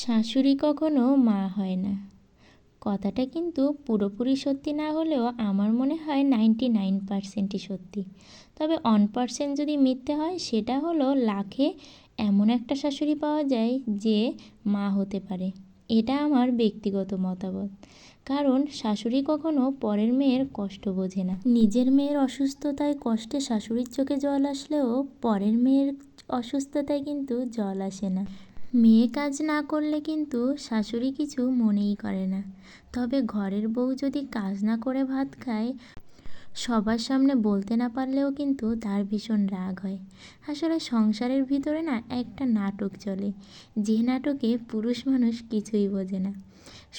শাশুড়ি কখনো মা হয় না। কথাটা কিন্তু পুরোপুরি সত্যি না হলেও আমার মনে হয় নাইনটি নাইন পারসেন্টই সত্যি। তবে ওয়ান পারসেন্ট যদি মিথ্যে হয়, সেটা হলো লাখে এমন একটা শাশুড়ি পাওয়া যায় যে মা হতে পারে। এটা আমার ব্যক্তিগত মতামত। কারণ শাশুড়ি কখনো পরের মেয়ের কষ্ট বোঝে না। নিজের মেয়ের অসুস্থতায় কষ্টে শাশুড়ির চোখে জল আসলেও পরের মেয়ের অসুস্থতায় কিন্তু জল আসে না। মেয়ে কাজ না করলে কিন্তু শাশুড়ি কিছু মনেই করে না। তবে ঘরের বউ যদি কাজ না করে ভাত খায়, সবার সামনে বলতে না পারলেও কিন্তু তার ভীষণ রাগ হয়। আসলে সংসারের ভিতরে না একটা নাটক চলে। যে নাটকে পুরুষ মানুষ কিছুই বোঝে না।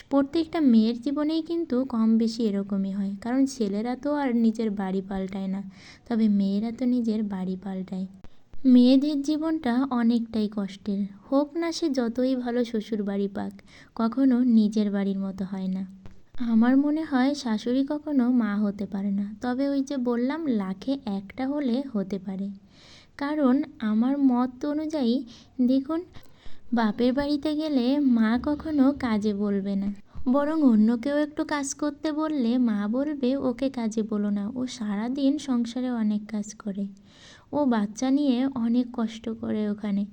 প্রত্যেকটা মেয়ের জীবনেই কিন্তু কম বেশি এরকমই হয়। কারণ ছেলেরা তো আর নিজের বাড়ি পাল্টায় না। তবে মেয়েরা তো নিজের বাড়ি পাল্টায়। মেয়েদের জীবনটা অনেকটাই কষ্টের। হোক না সে যতই ভালো শ্বশুর বাড়ি পাক, কখনো নিজের বাড়ির মতো হয় না। আমার মনে হয় শাশুড়ি কখনো মা হতে পারে না, তবে ওই যে বললাম, লাখে একটা হলে হতে পারে। কারণ আমার মত অনুযায়ী, দেখুন, বাপের বাড়িতে গেলে মা কখনো কাজে বলবে না। বরং অন্য কেউ একটু কাজ করতে বললে মা বলবে, ওকে কাজে বলো না। ও সারাদিন সংসারে অনেক কাজ করে। ও বাচ্চা নিয়ে অনেক কষ্ট করে ওখানে।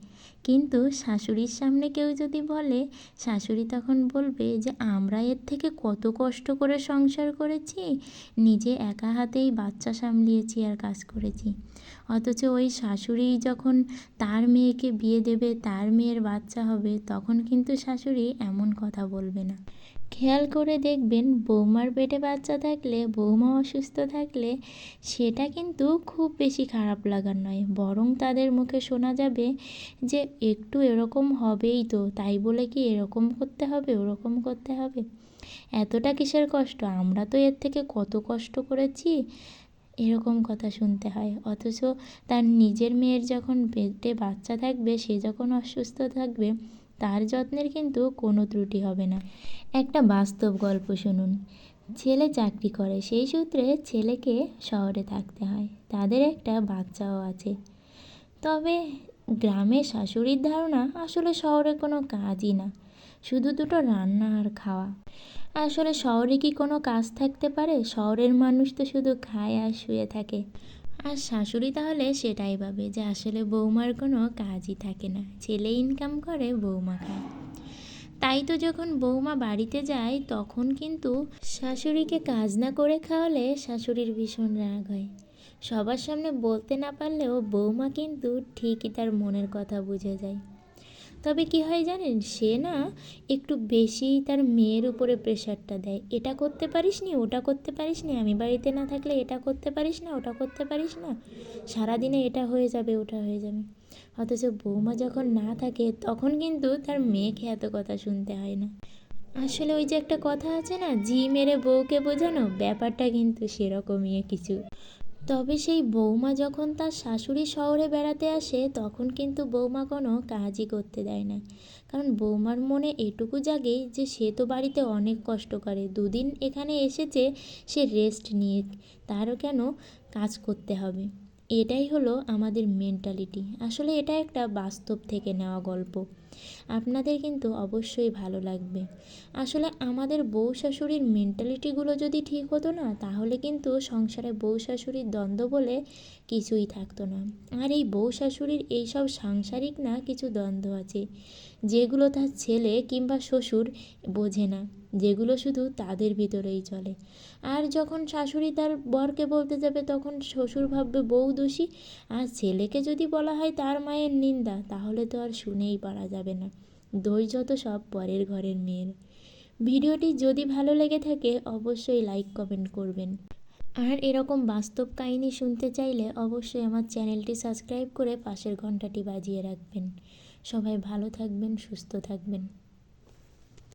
কিন্তু শাশুড়ির সামনে কেউ যদি বলে, শাশুড়ি তখন বলবে যে, আমরা এর থেকে কত কষ্ট করে সংসার করেছি? নিজে একা হাতেই বাচ্চা সামলিয়েছি আর কাজ করেছি। অথচ ওই শাশুড়ি যখন তার মেয়েকে বিয়ে দেবে, তার মেয়ের বাচ্চা হবে, তখন কিন্তু শাশুড়ি এমন কথা বলবে না। খেয়াল করে দেখবেন বৌমার পেটে বাচ্চা থাকলে, বৌমা অসুস্থ থাকলে সেটা কিন্তু খুব বেশি খারাপ লাগার নয়। বরং তাদের মুখে শোনা যাবে যে একটু এরকম হবেই তো, তাই বলে কি এরকম করতে হবে, ওরকম করতে হবে? এতটা কিসের কষ্ট? আমরা তো এর থেকে কত কষ্ট করেছি? এরকম কথা শুনতে হয়। অথচ তার নিজের মেয়ের যখন পেটে বাচ্চা থাকবে, সে যখন অসুস্থ থাকবে তার যত্নের কিন্তু কোনো ত্রুটি হবে না। একটা বাস্তব গল্প শুনুন। ছেলে চাকরি করে, সেই সূত্রে ছেলেকে শহরে থাকতে হয়। তাদের একটা বাচ্চাও আছে। তবে গ্রামে শাশুড়ির ধারণা, আসলে শহরে কোনো কাজই না। শুধু দুটো রান্না আর খাওয়া। আসলে শহরে কি কোনো কাজ থাকতে পারে? শহরের মানুষ তো শুধু খায় আর শুয়ে থাকে। আর শাশুড়ি তাহলে সেটাই ভাবে যে আসলে বৌমার কোনো কাজই থাকে না। ছেলে ইনকাম করে, বৌমা খায়। তাই তো যখন বৌমা বাড়িতে যায়, তখন কিন্তু শাশুড়িকে কাজ না করে খাওয়ালে শাশুড়ির ভীষণ রাগ হয়। সবার সামনে বলতে না পারলেও বৌমা কিন্তু ঠিকই তার মনের কথা বুঝে যায়। তবে কি হয় জানেন? সে না একটু বেশি তার মেয়ের উপরে প্রেশারটা দেয়। এটা করতে পারিস নি, ওটা করতে পারিস নি, আমি বাড়িতে না থাকলে এটা করতে পারিস না, ওটা করতে পারিস না, সারাদিনে এটা হয়ে যাবে, ওটা হয়ে যাবে। অথচ বৌমা যখন না থাকে, তখন কিন্তু তার মেয়েকে এত কথা শুনতে হয় না। আসলে ওই যে একটা কথা আছে না, জি মেরে বউকে বোঝানো, ব্যাপারটা কিন্তু সেরকমই কিছু। তবে সেই বৌমা যখন তার শাশুড়ি শহরে বেড়াতে আসে, তখন কিন্তু বৌমা কোনো কাজই করতে দেয় না। কারণ বৌমার মনে এটুকু জাগে যে, সে তো বাড়িতে অনেক কষ্ট করে। দুদিন এখানে এসেছে, সে রেস্ট নিয়ে তারও কেন কাজ করতে হবে? এটাই হলো আমাদের মেন্টালিটি আসলে এটা একটা বাস্তব থেকে নেওয়া গল্প। আপনাদের কিন্তু অবশ্যই ভালো লাগবে। আসলে আমাদের বউ শাশুড়ির মেন্টালিটিগুলো যদি ঠিক হতো না, তাহলে কিন্তু সংসারে বউ শাশুড়ির দ্বন্দ্ব বলে কিছুই থাকতো না। আর এই বউ শাশুড়ির এইসব সাংসারিক না কিছু দ্বন্দ্ব আছে, যেগুলো তার ছেলে কিংবা শ্বশুর বোঝে না, যেগুলো শুধু তাদের ভিতরেই চলে। আর যখন শাশুড়ি তার বরকে বলতে যাবে, তখন শ্বশুর ভাববে বউ দোষী, আর ছেলেকে যদি বলা হয় তার মায়ের নিন্দা, তাহলে তো আর শুনেই পারা যাবে। না। ধৈর্য তো সব পরের ঘরের মেয়ের। ভিডিওটি যদি ভালো লেগে থাকে, অবশ্যই লাইক কমেন্ট করবেন। আর এরকম বাস্তব কাহিনী শুনতে চাইলে অবশ্যই আমার চ্যানেলটি সাবস্ক্রাইব করে পাশের ঘন্টাটি বাজিয়ে রাখবেন। সবাই ভালো থাকবেন, সুস্থ থাকবেন।